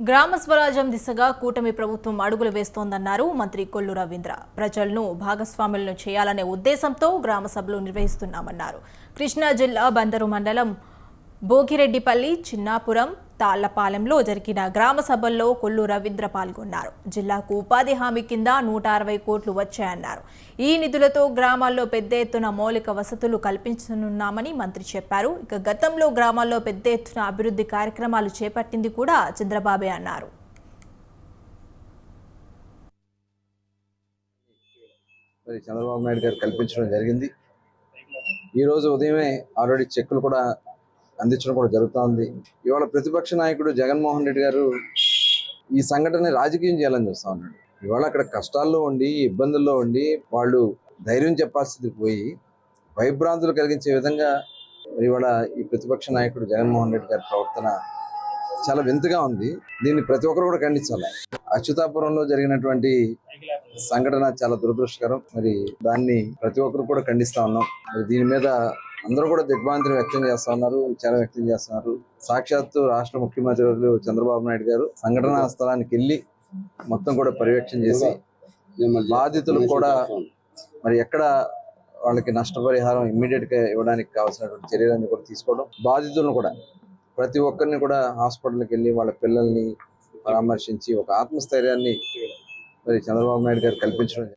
గ్రామ స్వరాజ్యం దిశగా కూటమి ప్రభుత్వం అడుగులు వేస్తోందన్నారు మంత్రి కొల్లు రవీంద్ర. ప్రజలను భాగస్వాములను చేయాలనే ఉద్దేశంతో గ్రామ సభలు నిర్వహిస్తున్నామన్నారు. కృష్ణా జిల్లా బందరు మండలం భోగిరెడ్డిపల్లి చిన్నాపురం తాళ్ళపాలెంలో జరిగిన గ్రామ సభల్లో కొల్లు రవీంద్ర పాల్గొన్నారు. జిల్లాకు ఉపాధి హామీ కింద నూట అరవై కోట్లు వచ్చాయన్నారు. ఈ నిధులతో గ్రామాల్లో పెద్ద ఎత్తున మౌలిక వసతులు కల్పించనున్నామని మంత్రి చెప్పారు. ఇక గతంలో గ్రామాల్లో పెద్ద ఎత్తున అభివృద్ధి కార్యక్రమాలు చేపట్టింది కూడా చంద్రబాబే అన్నారు. మరి చంద్రబాబు నాయుడు గారు కల్పించడం జరిగింది. ఈరోజు ఉదయమే ఆల్రెడీ చెక్కులు కూడా అందించడం కూడా జరుగుతుంది. ఇవాళ ప్రతిపక్ష నాయకుడు జగన్మోహన్ రెడ్డి గారు ఈ సంఘటన రాజకీయం చేయాలని చూస్తా ఉన్నాడు. ఇవాళ అక్కడ కష్టాల్లో ఉండి ఇబ్బందుల్లో ఉండి వాళ్ళు ధైర్యం చెప్పాల్సింది పోయి భయభ్రాంతులు కలిగించే విధంగా మరి ఇవాళ ఈ ప్రతిపక్ష నాయకుడు జగన్మోహన్ రెడ్డి గారి ప్రవర్తన చాలా వింతగా ఉంది. దీన్ని ప్రతి ఒక్కరు కూడా ఖండించాలి. అచ్యుతాపురంలో జరిగినటువంటి సంఘటన చాలా దురదృష్టకరం. మరి దాన్ని ప్రతి ఒక్కరు కూడా ఖండిస్తా ఉన్నాం. మరి దీని మీద అందరూ కూడా దిగ్భ్రాంతిని వ్యక్తం చేస్తున్నారు విచారం వ్యక్తం చేస్తున్నారు. సాక్షాత్తు రాష్ట్ర ముఖ్యమంత్రి చంద్రబాబు నాయుడు గారు సంఘటనా స్థలానికి వెళ్ళి మొత్తం కూడా పర్యవేక్షణ చేసి బాధితులు కూడా మరి ఎక్కడ వాళ్ళకి నష్టపరిహారం ఇమ్మీడియట్గా ఇవ్వడానికి కావాల్సినటువంటి చర్యలన్నీ కూడా తీసుకోవడం బాధితులను కూడా ప్రతి ఒక్కరిని కూడా హాస్పిటల్కి వెళ్ళి వాళ్ళ పిల్లల్ని పరామర్శించి ఒక ఆత్మస్థైర్యాన్ని మరి చంద్రబాబు నాయుడు గారు కల్పించడం